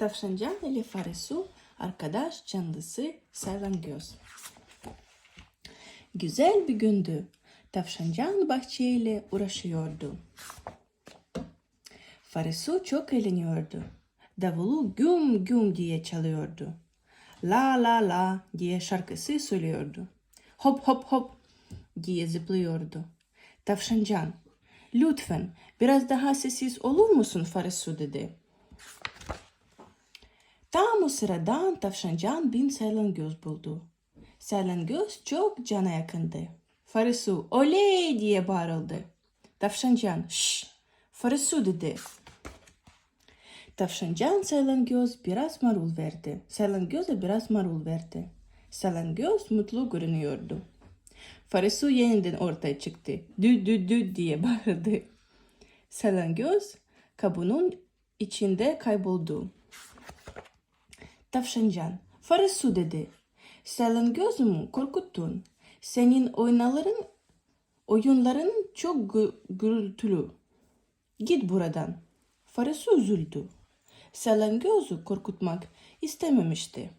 Tavşancan ile Faresu arkadaş canlısı Salangöz. Güzel bir gündü. Tavşancan bahçeyle uğraşıyordu. Faresu çok eğleniyordu. Davulu güm güm diye çalıyordu. La la la diye şarkısı söylüyordu. Hop hop hop diye zıplıyordu. Tavşancan, lütfen biraz daha sessiz olur musun Faresu dedi. Tam o sıradan tavşancan bin göz buldu. göz çok cana yakındı. Farisu oley diye bağırıldı. Tavşancan şş Farisu dedi. Tavşancan göz biraz marul verdi. göze biraz marul verdi. göz mutlu görünüyordu. Farisu yeniden ortaya çıktı. Dü dü dü diye bağırdı. göz kabuğunun içinde kayboldu. Tavşancan, Farisu dedi. Sen gözümü korkuttun. Senin oynaların, oyunların çok gü- gürültülü. Git buradan. Farisu üzüldü. Selen gözü korkutmak istememişti.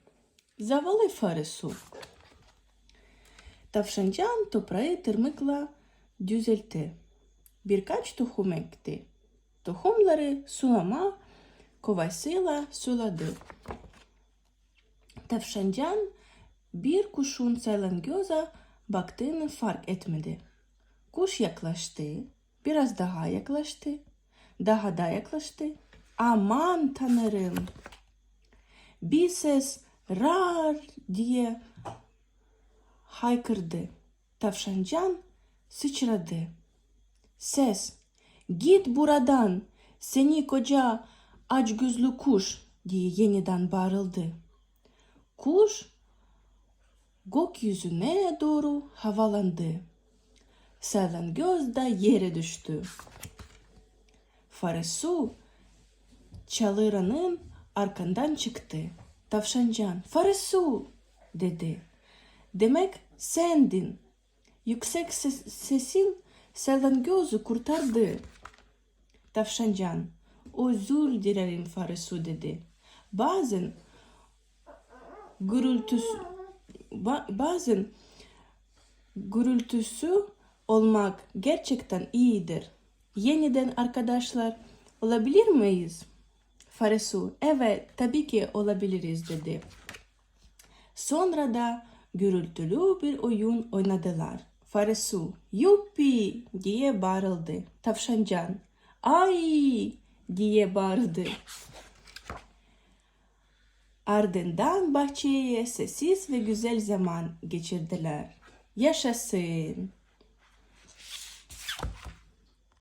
Zavallı Farisu. Tavşancan toprağı tırmıkla düzeltti. Birkaç tohum ekti. Tohumları sulama kovasıyla suladı. Tavşancan bir kuşun salyangoza baktığını fark etmedi. Kuş yaklaştı, biraz daha yaklaştı, daha da yaklaştı. Aman tanrım! Bir ses rar diye haykırdı. Tavşancan sıçradı. Ses, git buradan, seni koca aç gözlü kuş diye yeniden bağırıldı. Kuş gökyüzüne doğru havalandı. göz de yere düştü. Farisu çalıranın arkandan çıktı. Tavşancan, Farisu dedi. Demek sendin. Yüksek ses, sesin gözü kurtardı. Tavşancan, özür dilerim Farisu dedi. Bazen gürültüsü ba- bazen gürültüsü olmak gerçekten iyidir. Yeniden arkadaşlar olabilir miyiz? Farisu, evet tabii ki olabiliriz dedi. Sonra da gürültülü bir oyun oynadılar. Farisu, yuppi diye bağırıldı. Tavşancan, ay diye bağırdı. Ardından bahçeye sessiz ve güzel zaman geçirdiler. Yaşasın.